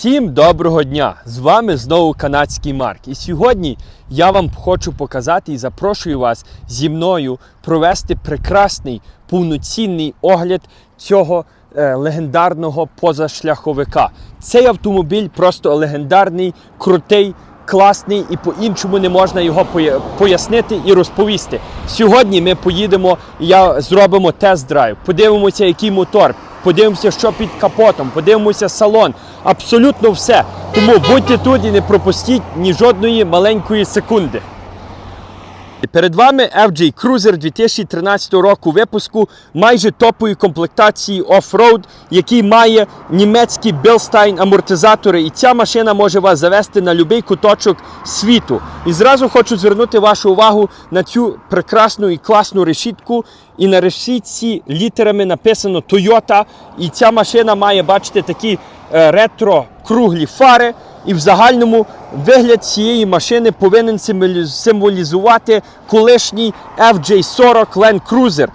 Всім доброго дня! З вами знову канадський Марк. І сьогодні я вам хочу показати і запрошую вас зі мною провести прекрасний повноцінний огляд цього е, легендарного позашляховика. Цей автомобіль просто легендарний, крутий. Класний і по-іншому не можна його пояснити і розповісти. Сьогодні ми поїдемо, я зробимо тест-драйв, подивимося, який мотор, подивимося, що під капотом, подивимося салон. Абсолютно все. Тому будьте тут і не пропустіть ні жодної маленької секунди. Перед вами FJ Cruiser 2013 року випуску майже топової комплектації оффроуд, який має німецькі Bilstein амортизатори. І ця машина може вас завести на будь-який куточок світу. І зразу хочу звернути вашу увагу на цю прекрасну і класну решітку. І на решітці літерами написано Toyota. І ця машина має, бачите, такі е, ретро круглі фари. І в загальному вигляд цієї машини повинен символі- символізувати колишній FJ40 Land Cruiser.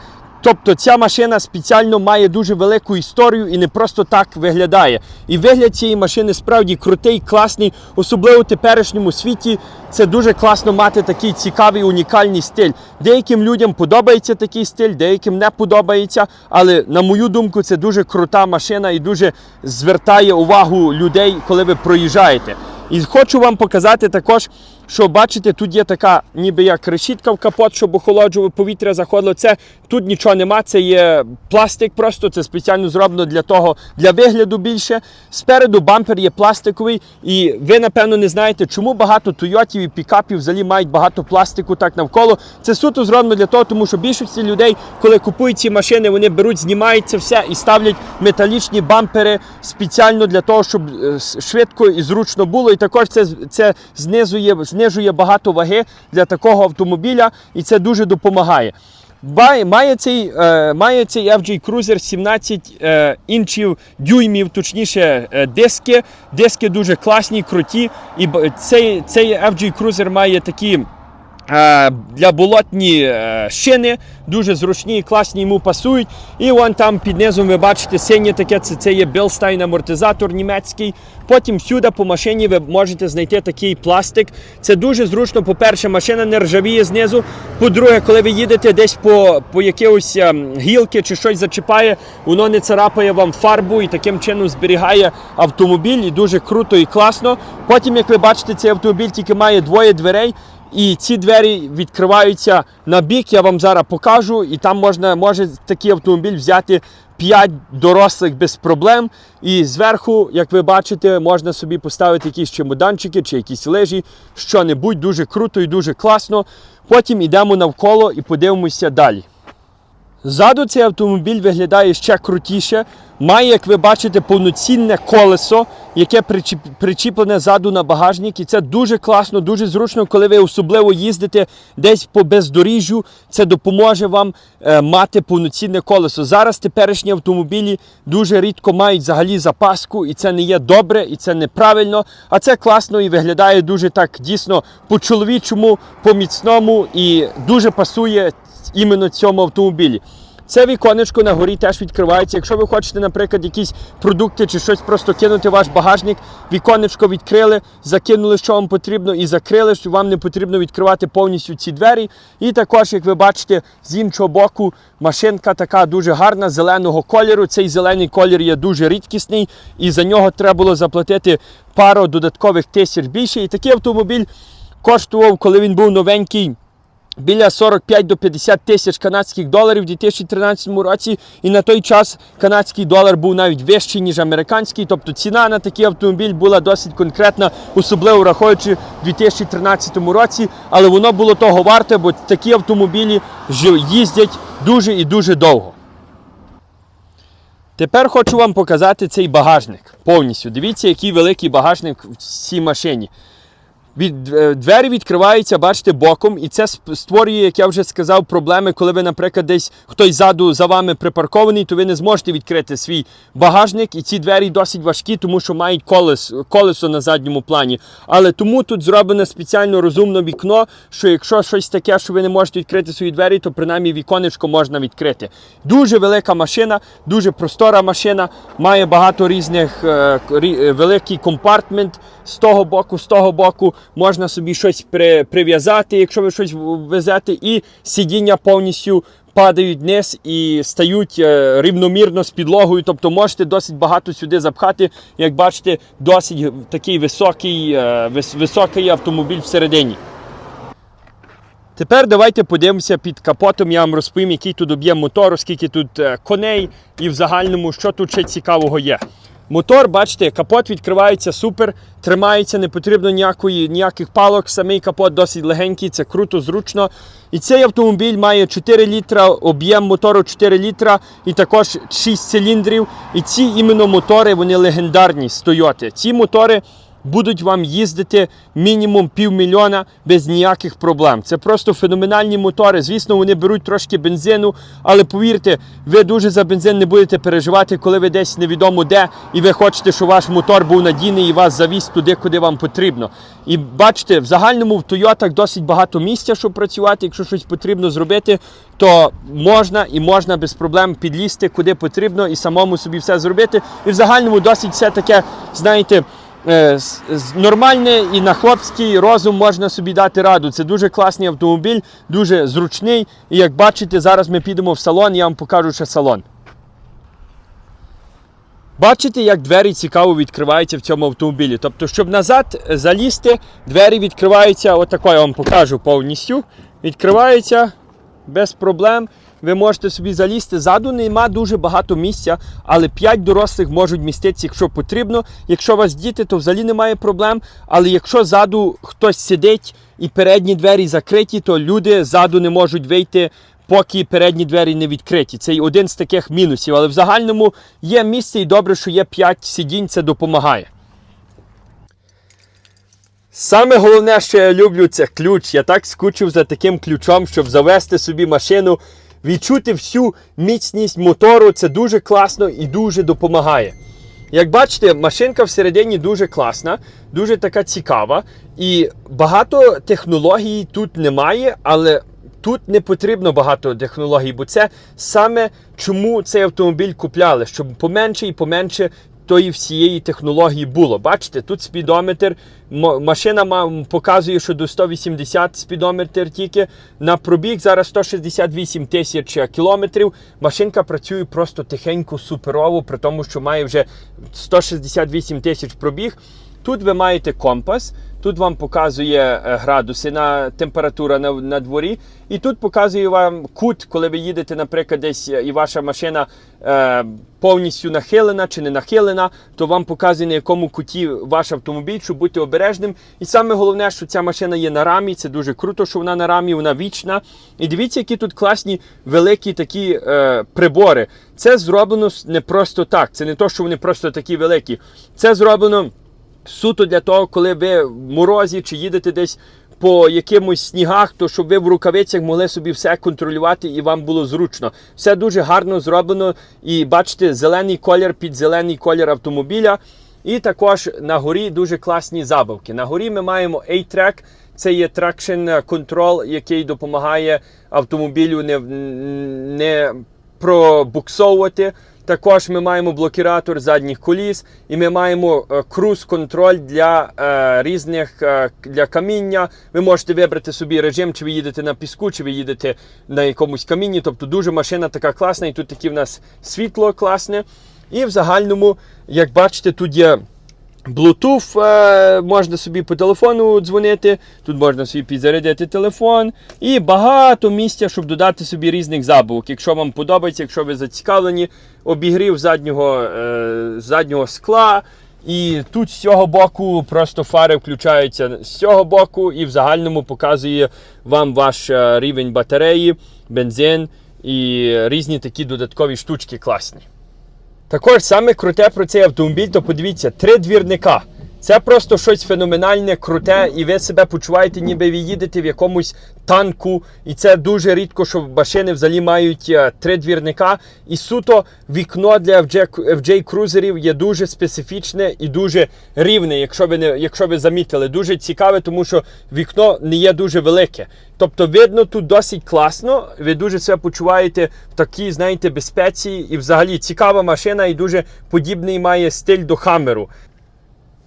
Тобто ця машина спеціально має дуже велику історію і не просто так виглядає. І вигляд цієї машини справді крутий, класний, особливо в теперішньому світі. Це дуже класно мати такий цікавий унікальний стиль. Деяким людям подобається такий стиль, деяким не подобається. Але на мою думку, це дуже крута машина і дуже звертає увагу людей, коли ви проїжджаєте. І хочу вам показати також, що бачите, тут є така, ніби як решітка в капот, щоб охолоджувало повітря заходило. Це тут нічого нема, це є пластик, просто це спеціально зроблено для того, для вигляду більше. Спереду бампер є пластиковий, і ви напевно не знаєте, чому багато Тойотів і пікапів взагалі мають багато пластику так навколо. Це суто зроблено для того, тому що більшості людей, коли купують ці машини, вони беруть, знімають це все і ставлять металічні бампери спеціально для того, щоб е, швидко і зручно було. І також це, це знизує, знижує багато ваги для такого автомобіля, і це дуже допомагає. Має, цей, е, має цей FJ Cruiser 17 е, інчів дюймів, точніше е, диски. Диски дуже класні, круті. І цей, цей FJ Cruiser має такі для болотні е, шини, дуже зручні і класні йому пасують. І вон там під низом ви бачите синє таке, це, це є Bilstein амортизатор німецький. Потім сюди по машині ви можете знайти такий пластик. Це дуже зручно. По-перше, машина не ржавіє знизу. По-друге, коли ви їдете десь по, по якихось ем, гілки чи щось зачіпає, воно не царапає вам фарбу і таким чином зберігає автомобіль. І дуже круто і класно. Потім, як ви бачите, цей автомобіль тільки має двоє дверей. І ці двері відкриваються на бік, я вам зараз покажу, і там можна може такий автомобіль взяти 5 дорослих без проблем. І зверху, як ви бачите, можна собі поставити якісь чемоданчики чи якісь лежі, що-небудь дуже круто і дуже класно. Потім йдемо навколо і подивимося далі. Ззаду цей автомобіль виглядає ще крутіше. Має, як ви бачите, повноцінне колесо, яке причіп- причіплене ззаду на багажник. І це дуже класно, дуже зручно, коли ви особливо їздите десь по бездоріжжю. Це допоможе вам е, мати повноцінне колесо. Зараз теперішні автомобілі дуже рідко мають взагалі запаску, і це не є добре, і це неправильно. А це класно і виглядає дуже так дійсно по-чоловічому, по-міцному і дуже пасує іменно цьому автомобілі. Це віконечко на горі теж відкривається. Якщо ви хочете, наприклад, якісь продукти чи щось просто кинути в ваш багажник, віконечко відкрили, закинули, що вам потрібно, і закрили, що вам не потрібно відкривати повністю ці двері. І також, як ви бачите, з іншого боку машинка така дуже гарна, зеленого кольору. Цей зелений колір є дуже рідкісний, і за нього треба було заплатити пару додаткових тисяч більше. І такий автомобіль коштував, коли він був новенький біля 45 до 50 тисяч канадських доларів у 2013 році. І на той час канадський долар був навіть вищий, ніж американський. Тобто ціна на такий автомобіль була досить конкретна, особливо враховуючи в 2013 році. Але воно було того варте, бо такі автомобілі їздять дуже і дуже довго. Тепер хочу вам показати цей багажник повністю. Дивіться, який великий багажник в цій машині. Від, е, двері відкриваються, бачите, боком, і це створює, як я вже сказав, проблеми, коли ви, наприклад, десь хтось ззаду за вами припаркований, то ви не зможете відкрити свій багажник. І ці двері досить важкі, тому що мають колес, колесо на задньому плані. Але тому тут зроблене спеціально розумне вікно, що якщо щось таке, що ви не можете відкрити свої двері, то принаймні віконечко можна відкрити. Дуже велика машина, дуже простора машина, має багато різних е, е, великий компартмент з того боку, з того боку. Можна собі щось при, прив'язати, якщо ви щось везете, і сидіння повністю падають вниз і стають е, рівномірно з підлогою. Тобто можете досить багато сюди запхати. Як бачите, досить такий високий, е, вис- високий автомобіль всередині. Тепер давайте подивимося під капотом. Я вам розповім, який тут об'єм мотору, скільки тут е, коней і в загальному, що тут ще цікавого є. Мотор, бачите, капот відкривається супер, тримається, не потрібно ніякої, ніяких палок. Самий капот досить легенький, це круто, зручно. І цей автомобіль має 4 літра, об'єм мотору 4 літра і також 6 циліндрів. І ці іменно мотори вони легендарні з Toyota. Ці мотори будуть вам їздити мінімум півмільйона без ніяких проблем. Це просто феноменальні мотори. Звісно, вони беруть трошки бензину, але повірте, ви дуже за бензин не будете переживати, коли ви десь невідомо де, і ви хочете, щоб ваш мотор був надійний і вас завіз туди, куди вам потрібно. І бачите, в загальному в Тойотах досить багато місця, щоб працювати. Якщо щось потрібно зробити, то можна і можна без проблем підлізти куди потрібно і самому собі все зробити. І в загальному досить все таке, знаєте. Е, Нормальне і на хлопський розум можна собі дати раду. Це дуже класний автомобіль, дуже зручний. І як бачите, зараз ми підемо в салон, я вам покажу ще салон. Бачите, як двері цікаво відкриваються в цьому автомобілі. Тобто, щоб назад е, залізти, двері відкриваються, отако я вам покажу повністю. Відкриваються без проблем. Ви можете собі залізти. Ззаду нема дуже багато місця, але 5 дорослих можуть міститися, якщо потрібно. Якщо у вас діти, то взагалі немає проблем. Але якщо ззаду хтось сидить і передні двері закриті, то люди ззаду не можуть вийти, поки передні двері не відкриті. Це й один з таких мінусів. Але в загальному є місце і добре, що є 5 сидінь, це допомагає. Саме головне, що я люблю, це ключ. Я так скучив за таким ключом, щоб завести собі машину, відчути всю міцність мотору. Це дуже класно і дуже допомагає. Як бачите, машинка всередині дуже класна, дуже така цікава. І багато технологій тут немає, але тут не потрібно багато технологій, бо це саме чому цей автомобіль купляли, щоб поменше і поменше тої всієї технології було. Бачите, тут спідометр, машина ма- показує, що до 180 спідометр тільки. На пробіг зараз 168 тисяч кілометрів. Машинка працює просто тихенько, суперово, при тому, що має вже 168 тисяч пробіг. Тут ви маєте компас, тут вам показує е, градуси на температура на, на дворі, і тут показує вам кут, коли ви їдете, наприклад, десь е, і ваша машина е, повністю нахилена чи не нахилена, то вам показує на якому куті ваш автомобіль, щоб бути обережним. І саме головне, що ця машина є на рамі. Це дуже круто, що вона на рамі, вона вічна. І дивіться, які тут класні великі такі е, прибори. Це зроблено не просто так. Це не то, що вони просто такі великі. Це зроблено суто для того, коли ви в морозі чи їдете десь по якимось снігах, то щоб ви в рукавицях могли собі все контролювати і вам було зручно. Все дуже гарно зроблено. І бачите, зелений колір під зелений колір автомобіля. І також на горі дуже класні забавки. На горі ми маємо A-Track, це є traction control, який допомагає автомобілю не, не пробуксовувати. Також ми маємо блокіратор задніх коліс, і ми маємо е, круз-контроль для е, різних е, для каміння. Ви можете вибрати собі режим, чи ви їдете на піску, чи ви їдете на якомусь камінні. Тобто дуже машина така класна, і тут таке в нас світло класне. І в загальному, як бачите, тут є. Bluetooth е, можна собі по телефону дзвонити, тут можна собі підзарядити телефон і багато місця, щоб додати собі різних забавок. Якщо вам подобається, якщо ви зацікавлені, обігрів заднього, е, заднього скла. І тут з цього боку просто фари включаються з цього боку і в загальному показує вам ваш е, рівень батареї, бензин і різні такі додаткові штучки класні. Також саме круте про цей автомобіль, то подивіться, три двірника. Це просто щось феноменальне, круте, і ви себе почуваєте, ніби ви їдете в якомусь танку. І це дуже рідко, що машини взагалі мають е, три двірника. І суто вікно для FJ, крузерів є дуже специфічне і дуже рівне, якщо ви не якщо ви замітили. Дуже цікаве, тому що вікно не є дуже велике. Тобто, видно тут досить класно. Ви дуже себе почуваєте в такій, знаєте, безпеці. І взагалі цікава машина і дуже подібний має стиль до Хаммеру.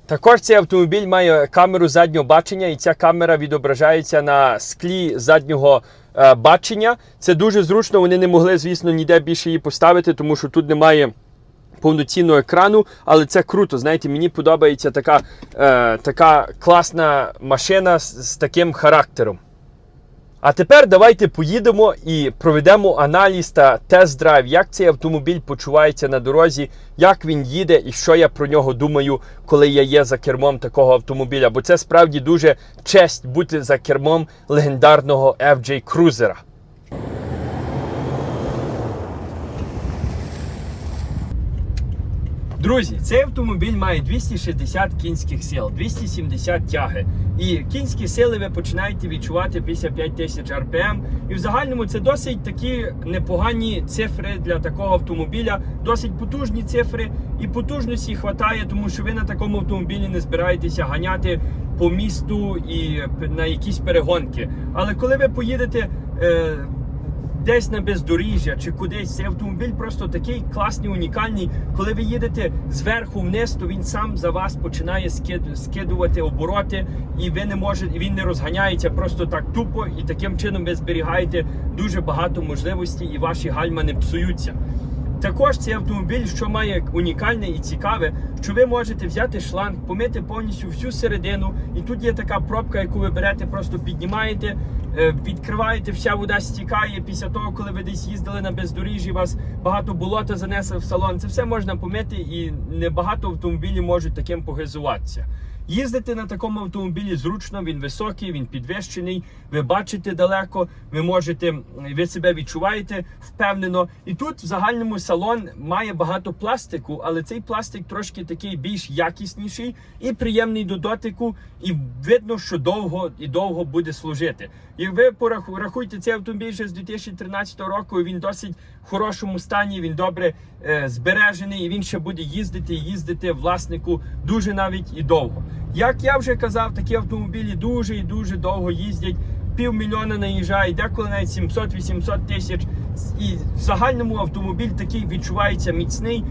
Також цей автомобіль має камеру заднього бачення, і ця камера відображається на склі заднього е, бачення. Це дуже зручно. Вони не могли, звісно, ніде більше її поставити, тому що тут немає повноцінного екрану, але це круто. Знаєте, мені подобається така, е, така класна машина з, з таким характером. А тепер давайте поїдемо і проведемо аналіз та тест-драйв, як цей автомобіль почувається на дорозі, як він їде і що я про нього думаю, коли я є за кермом такого автомобіля. Бо це справді дуже честь бути за кермом легендарного FJ Cruiser. Друзі, цей автомобіль має 260 кінських сил, 270 тяги. І кінські сили ви починаєте відчувати після 5000 RPM. І в загальному це досить такі непогані цифри для такого автомобіля, досить потужні цифри. І потужності вистачає, тому що ви на такому автомобілі не збираєтеся ганяти по місту і на якісь перегонки. Але коли ви поїдете. Е, десь на бездоріжжя чи кудись. Цей автомобіль просто такий класний, унікальний. Коли ви їдете зверху вниз, то він сам за вас починає скидувати обороти, і ви не можете, він не розганяється просто так тупо, і таким чином ви зберігаєте дуже багато можливостей, і ваші гальма не псуються. Також цей автомобіль, що має унікальне і цікаве, що ви можете взяти шланг, помити повністю всю середину, і тут є така пробка, яку ви берете, просто піднімаєте, відкриваєте, вся вода стікає. Після того, коли ви десь їздили на бездоріжжі, вас багато болота занесли в салон. Це все можна помити, і небагато автомобілів можуть таким погризуватися. Їздити на такому автомобілі зручно, він високий, він підвищений. Ви бачите далеко, ви можете, ви себе відчуваєте впевнено. І тут в загальному салон має багато пластику, але цей пластик трошки такий більш якісніший і приємний до дотику. І видно, що довго і довго буде служити. Як ви пораху- рахуйте, цей автомобіль ще з 2013 року. Він досить хорошому стані. Він добре е, збережений, і він ще буде їздити і їздити власнику дуже навіть і довго. Як я вже казав, такі автомобілі дуже і дуже довго їздять. Півмільйона наїжджає, деколи навіть 700-800 тисяч. І в загальному автомобіль такий відчувається міцний,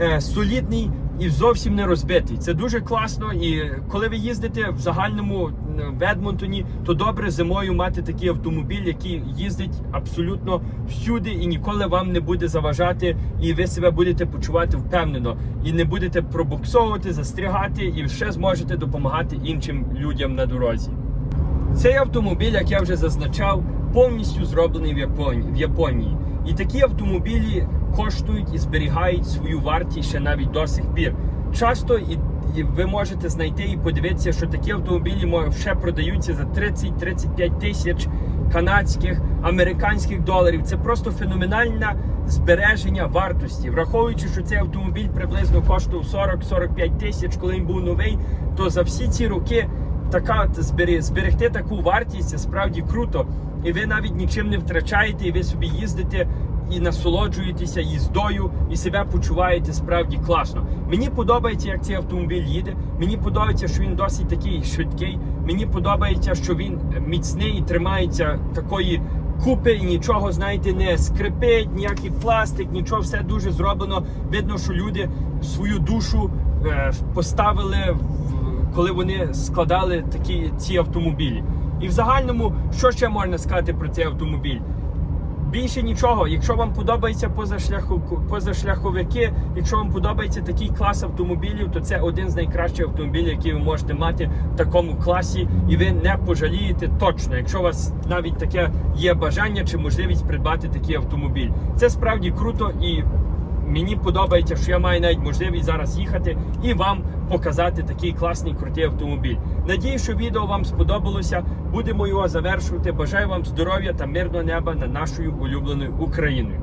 е, солідний і зовсім не розбитий. Це дуже класно. І коли ви їздите в загальному е, в Едмонтоні, то добре зимою мати такий автомобіль, який їздить абсолютно всюди і ніколи вам не буде заважати, і ви себе будете почувати впевнено, і не будете пробуксовувати, застрягати, і ще зможете допомагати іншим людям на дорозі. Цей автомобіль, як я вже зазначав, повністю зроблений в Японії. В Японії. І такі автомобілі коштують і зберігають свою вартість ще навіть до сих пір. Часто і, і ви можете знайти і подивитися, що такі автомобілі мо- ще продаються за 30-35 тисяч канадських, американських доларів. Це просто феноменальне збереження вартості. Враховуючи, що цей автомобіль приблизно коштував 40-45 тисяч, коли він був новий, то за всі ці роки така зберегти таку вартість це справді круто. І ви навіть нічим не втрачаєте, і ви собі їздите і насолоджуєтеся їздою, і себе почуваєте справді класно. Мені подобається, як цей автомобіль їде. Мені подобається, що він досить такий швидкий. Мені подобається, що він міцний і тримається такої купи і нічого, знаєте, не скрипить, ніякий пластик, нічого, все дуже зроблено. Видно, що люди свою душу е, поставили в коли вони складали такі ці автомобілі. І в загальному, що ще можна сказати про цей автомобіль? Більше нічого, якщо вам подобається позашляху, позашляховики, якщо вам подобається такий клас автомобілів, то це один з найкращих автомобілів, які ви можете мати в такому класі, і ви не пожалієте точно, якщо у вас навіть таке є бажання чи можливість придбати такий автомобіль. Це справді круто і Мені подобається, що я маю навіть можливість зараз їхати і вам показати такий класний крутий автомобіль. Надію, що відео вам сподобалося. Будемо його завершувати. Бажаю вам здоров'я та мирного неба над нашою улюбленою Україною.